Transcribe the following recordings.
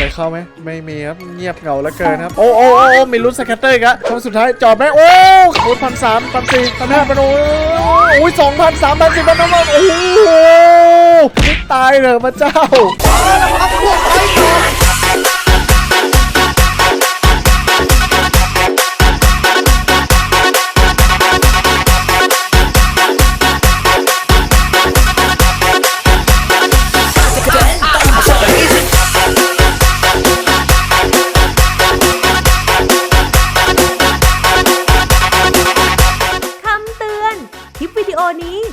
ใครเข้าไหมไม่มีครับเงียบเหงาเหลือเกินครับโอ้โอ้โอ้โอ้มีลุ้นสแคตเตอร์อีกอะครั้งสุดท้ายจอดไหมโอ้โอ้พันสามพันสี่พันห้าพันโอ้โอ้ยสองพันสามพันสี่พันห้าพันโอ้โหตายเหรอพระเจ้า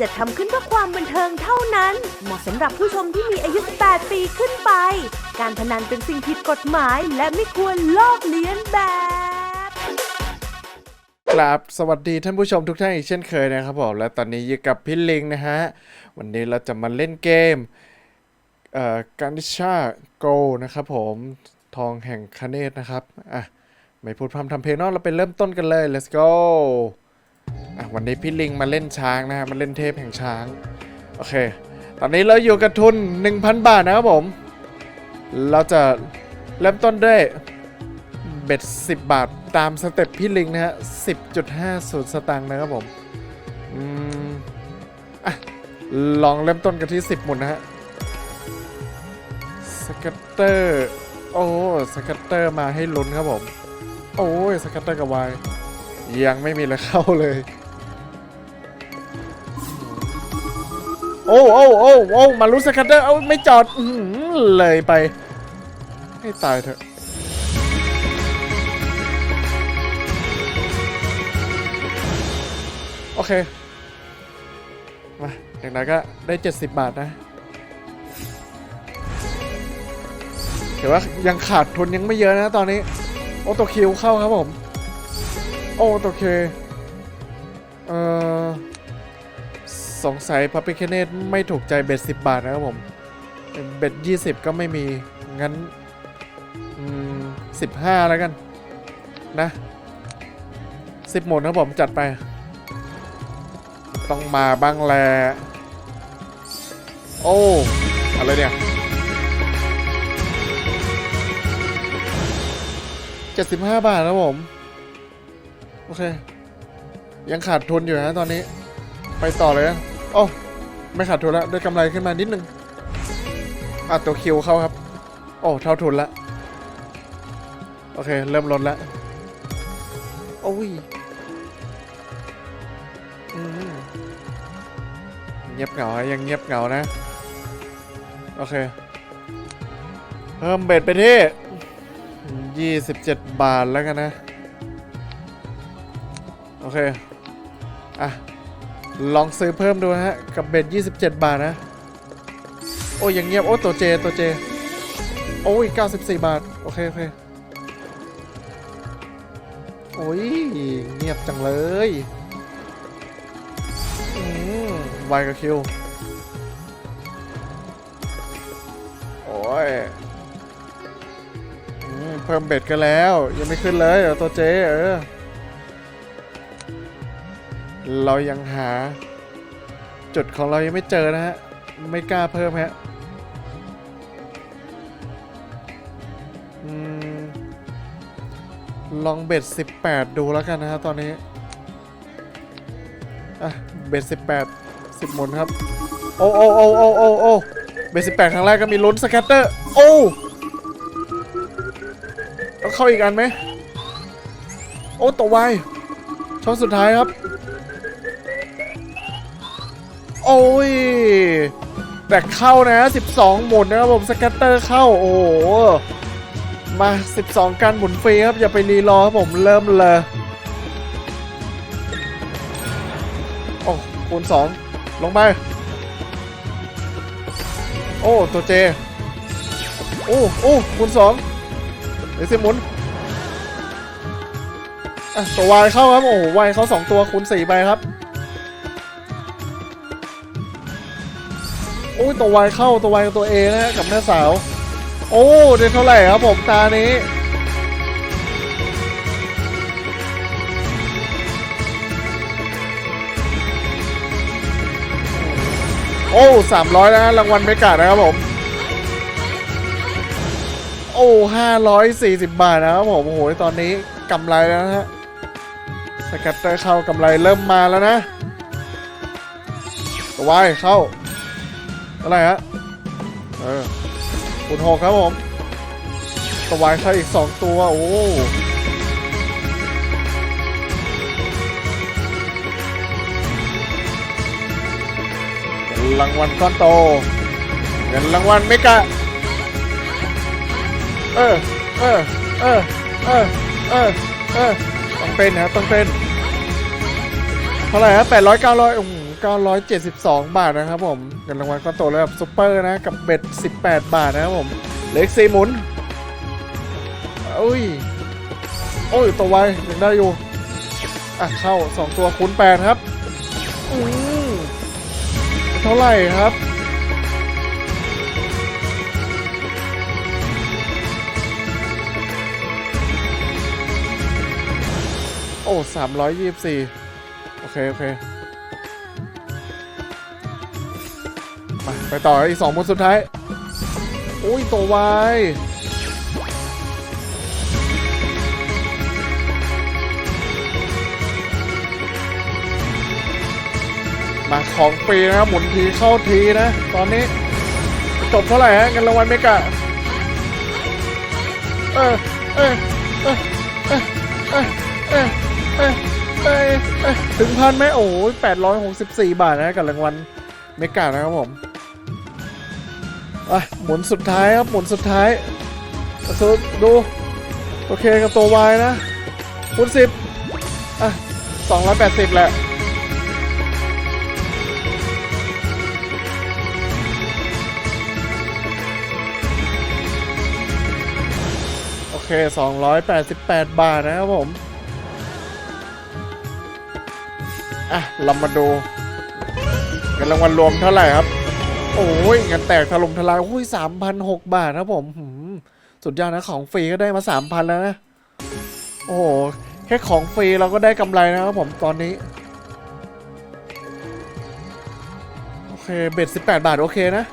จะทำขึ้นเพื่อความบันเทิงเท่านั้น เหมาะสำหรับผู้ชมที่มีอายุ 18 ปีขึ้นไป การพนันเป็นสิ่งผิดกฎหมาย และไม่ควรลอกเลียนแบบ กราบสวัสดีท่านผู้ชมทุกท่านอีกเช่นเคยนะครับผมและตอนนี้อยู่กับพี่ลิงนะฮะ วันนี้เราจะมาเล่นเกมเอ่อการดิชาโกนะครับผมทองแห่งคเนตนะครับอะไม่พูดพร่ำทำเพลงนอกเราไปเริ่มต้นกันเลย let's go อะวันนี้พี่ลิงมาเล่นช้างนะฮะมาเล่นเทพแห่งช้าง โอเค ตอนนี้เราอยู่กับทุน 1,000 บาทนะครับผม เราจะเริ่มต้นด้วยเบ็ด10 บาทตามสเต็ปพี่ลิงนะฮะ 10.50 สตางค์นะครับผมอืมอะลองเริ่มต้นกันที่ 10 หมุนนะฮะสกัตเตอร์ โอ้สกัตเตอร์มาให้ลุ้นครับผม โอ้ยสกัตเตอร์กับวาย ยังไม่มีเลยเข้าเลย โอ้โอ้โอ้โอ้มาลุ้นสกัตเตอร์เอาไม่จอดอเลยไป ให้ตายเถอะโอเค มาอย่างไรก็ได้ 70 บาทนะถือว่ายังขาดทุนยังไม่เยอะนะตอนนี้ โอโตคิวเข้าครับผม โอโตเค เอ่อ สงสัยพับพิคเนตไม่ถูกใจเบ็ด10บาทนะครับผม เบ็ด20ก็ไม่มี งั้นอืม15แล้วกัน นะ10หมดนะครับผมจัดไป ต้องมาบ้างแลโอ้ อะไรเนี่ยเจ็ดสิบห้าบาทนะผม โอเค ยังขาดทุนอยู่นะตอนนี้ ไปต่อเลยนะโอ้ไม่ขาดทุนแล้วได้กำไรขึ้นมานิดนึงอะตัวคิวเข้าครับ โอ้เท่าทุนละโอเค เริ่มลดละโอ้ยเงียบเหงาอะยังเงียบเหงานะ โอเค เพิ่มเบ็ดไปที่ 27 บาทแล้วกันนะ เค อะ ลองซื้อเพิ่มดูนะฮะ กับเบ็ด27 บาทนะ โอ้ยังเงียบ โอ้ตัวเจ ตัวเจ โอ้ย94 บาท โอเค โอเค โอ้ย เงียบจังเลยอืมไวกับคิว โอ้ยอืมเพิ่มเบ็ดกันแล้ว ยังไม่ขึ้นเลยเอาตัวเจ เออ เรายังหา จุดของเรายังไม่เจอนะฮะ ไม่กล้าเพิ่มฮะลองเบ็ด 18 ดูแล้วกันนะฮะตอนนี้ อะ เบสสิบแปดสิบหมุนครับ โอ้โอ้โอ้โอ้โอ้โอ้เบสสิบแปดครั้งแรกก็มีลุ้นสแกตเตอร์ โอ้ต้องเข้าอีกอันไหม โอ้ตัววายช่องสุดท้ายครับ โอ้ยแต่เข้านะ 12 หมุนนะครับผมสแกตเตอร์เข้าโอ้โหมา 12 การหมุนฟรีครับ อย่าไปรีรอครับผมเริ่มเลยโอ้คูณสองลงไป โอ้ ตัวเจ โอ้โอ้คูณสองเดี๋ยวสิหมุนอะตัววายเข้าครับ โอ้วายเข้าสองตัวคูณสี่ไปครับ อ้ยตัววายเข้าตัววายกับตัวเอนะฮะกับแม่สาว โอ้ได้เท่าไหร่ครับผมตานี้โอ้สามร้อยนะรางวัลไม่กาดนะครับผม โอ้ห้าร้อยสี่สิบบาทนะครับผม โอ้โห ตอนนี้กำไรแล้วนะฮะ สกัตเตอร์เข้ากำไรเริ่มมาแล้วนะ ตัววายเข้า อะไรฮะ เออคูณหกครับผมตัวายเข้อีกสองตัว โอ้เงินรางวัลก้อนโต เงินรางวัลไม่กะ เออ เออ เออ เออ เออ เออ ต้องเป็นนะครับต้องเป็น เท่าไหร่ครับแปดร้อยเก้าร้อยโอ้โหเก้าร้อยเจ็ดสิบสองบาทนะครับผมเงินรางวัลก้อนโตแล้วแบบซุปเปอร์นะกับเบ็ดสิบแปดบาทนะครับผมเหลืออีกสี่หมุนอุ้ยโอ้ยตัวไวยังได้อยู่อะเข้าสองตัวคูณแปดครับอืมเท่าไหร่ครับโอ้สามร้อยยี่สิบสี่ โอเค โอเค ไปไปต่ออีกสองคนสุดท้ายอุ้ยตัววายมาของปีนะหมุนทีเข้าทีนะ ตอนนี้ จบเท่าไหร่ฮะเงินรางวัลเมกะเออเออเออเออเออ ถึงพันไหมโอ้ยแปดร้อยหกสิบสี่บาทนะกับรางวัลเมกะนะครับผมอะหมุนสุดท้ายครับหมุนสุดท้ายสุดดู โอเคกับตัววายนะคูณสิบอะสองร้อยแปดสิบแหละโอเค 288 บาทนะครับผม อะเรามาดูเงินรางวัลรวมเท่าไหร่ครับ โอ้ยเงินแตกถล่มทลายโอ้ย3,006บาทครับผมสุดยอดนะของฟรีก็ได้มา3,000แล้วนะ โอ้โหแค่ของฟรีเราก็ได้กำไรนะครับผมตอนนี้ โอเคเบ็ด18บาทโอเคนะ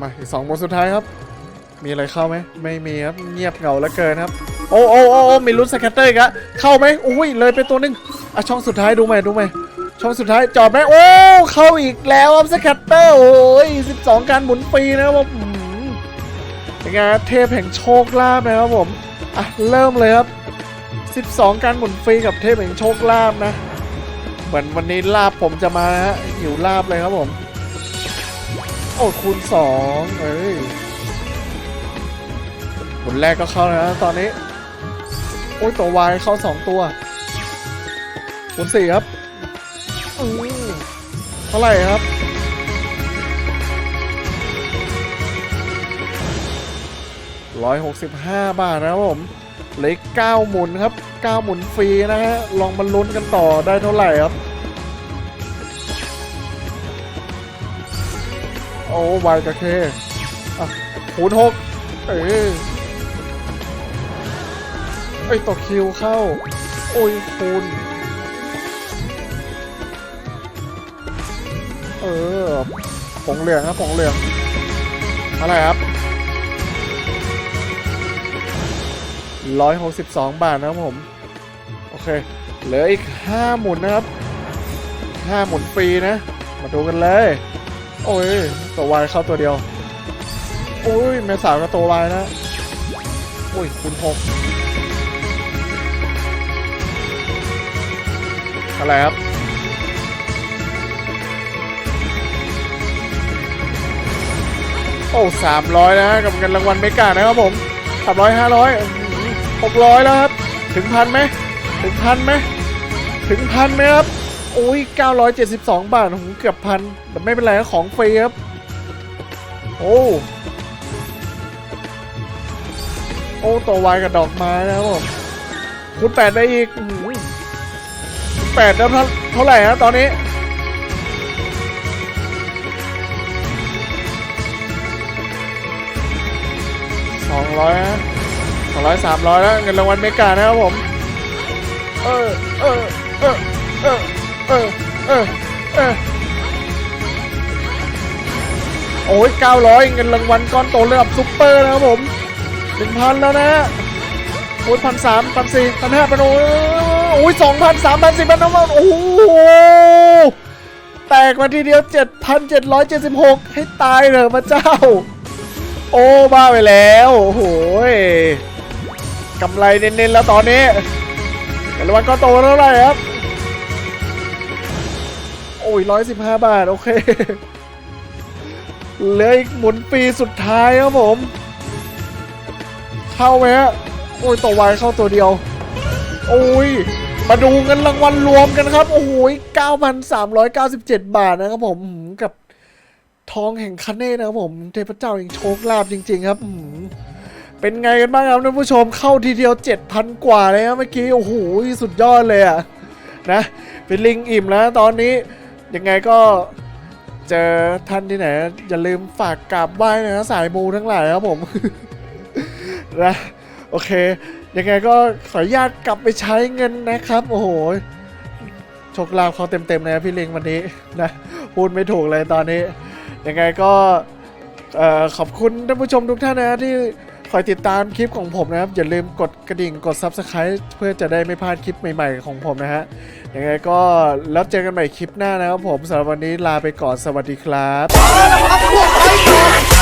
มาอีกสองบทสุดท้ายครับ มีอะไรเข้าไหมไม่มีครับเงียบเหงาเหลือเกินครับ โอ้โอ้โอ้โอ้มีลุ้นสแกตเตอร์อีกอะเข้าไหมอุ้ยเลยไปตัวหนึงอะช่องสุดท้ายดูไหมดูไหมช่องสุดท้ายจอดไหมโอ้เข้าอีกแล้วครับสแกตเตอร์โอ้ย12การหมุนฟรีนะครับผมเป็นไงครับเทพแห่งโชคลาภนะครับผมอะเริ่มเลยครับ 12 การหมุนฟรีกับเทพแห่งโชคลาภนะเหมือนวันนี้ลาบผมจะมาฮะหิวลาบเลยครับผม โอ้คูณสองเอ้ย ผลแรกก็เข้าแล้วนะตอนนี้ โอ้ยตัววายเข้าสองตัวคูณสี่ครับเท่าไหร่ครับร้อยหกสิบห้าบาทนะครับผมเหลืออกเก้าหมุนครับเก้าหมุนฟรีนะฮะ ลองมาลุ้นกันต่อได้เท่าไหร่ครับ โอ้วายกับเคอะคูณหกเอ้ย เอ้ยตกคิวเข้า โอ้ยคูณเออผงเหลืองครับผงเหลือง อะไรครับร้อยหกสิบสองบาทนะครับผม โอเค เหลืออีกห้าหมุนนะครับห้าหมุนฟรีนะ มาดูกันเลย โอ้ย ตัววายเข้าตัวเดียว โอ้ยแม่สาวกับตัววายนะ โอ้ย คุณหก อะไรครับโอ้สามร้อยนะกับเงินรางวัลเมกานะครับผมสามร้อยห้าร้อยหกร้อยแล้วครับ ถึงพันไหมถึงพันไหมถึงพันไหมครับโอ้ย972บสองบาทผมเกือบพันแต่ไม่เป็นไรของฟรีครับ โอ้โอ้ตัววายกับดอกไม้นะครับผมคูณแปดได้อีก แปดแล้วเท่าเท่าไหร่ฮะตอนนี้ สองร้อยฮะสองร้อยสามร้อยแล้วเงินรางวัลเมกานะครับผม เออ เออ เออ เออ เออ เออ เออเโอ้ย900เงินรางวัลก้อนโตระดับซุปเปอร์นะครับผม1,000แล้วนะโอ้ยพันสามพันสี่พันห้าพันโอ้ อ้ยสองพันสามพันสี่พันห้าพันโอ้โหแตกมาทีเดียวเจ็ดพันเจ็ดร้อยเจ็ดสิบหกให้ตายเถอะพระเจ้า โอ้บ้าไปแล้วโอ้โหยกำไรเน้นๆแล้วตอนนี้เงินรางวัลก็โตเท่าไหร่ครับ โอ้ยร้อยสิบห้าบาท โอเคเหลืออีกหมุนปีสุดท้ายครับผม เข้าไหมฮะ โอ้ยต่อวายเข้าตัวเดียว โอ้ย มาดูเงินรางวัลรวมกันครับ โอ้โห 9,397 บาทนะครับผมหืมกับทองแห่งคันเน่นะครับผม เทพเจ้าแห่งโชคลาภจริง ๆ ครับเป็นไงกันบ้างครับท่านผู้ชมเข้าทีเดียว 7,000 กว่าเลยครับเมื่อกี้ โอ้โห สุดยอดเลยอะนะเป็นลิงอิ่มแล้วตอนนี้ยังไงก็เจอท่านที่ไหน อย่าลืมฝากกราบไหว้นะสายมูทั้งหลายครับผมนะโอเค ยังไงก็ขออนุญาตกลับไปใช้เงินนะครับ โอ้โหโชคลาภเขาเต็มๆเลยนะพี่ลิงวันนี้นะพูดไม่ถูกเลยตอนนี้ ยังไงก็ขอบคุณท่านผู้ชมทุกท่านนะที่คอยติดตามคลิปของผมนะครับ อย่าลืมกดกระดิ่งกด Subscribe เพื่อจะได้ไม่พลาดคลิปใหม่ๆของผมนะฮะยังไงก็แล้วเจอกันใหม่คลิปหน้านะครับผมสำหรับวันนี้ลาไปก่อนสวัสดีครับ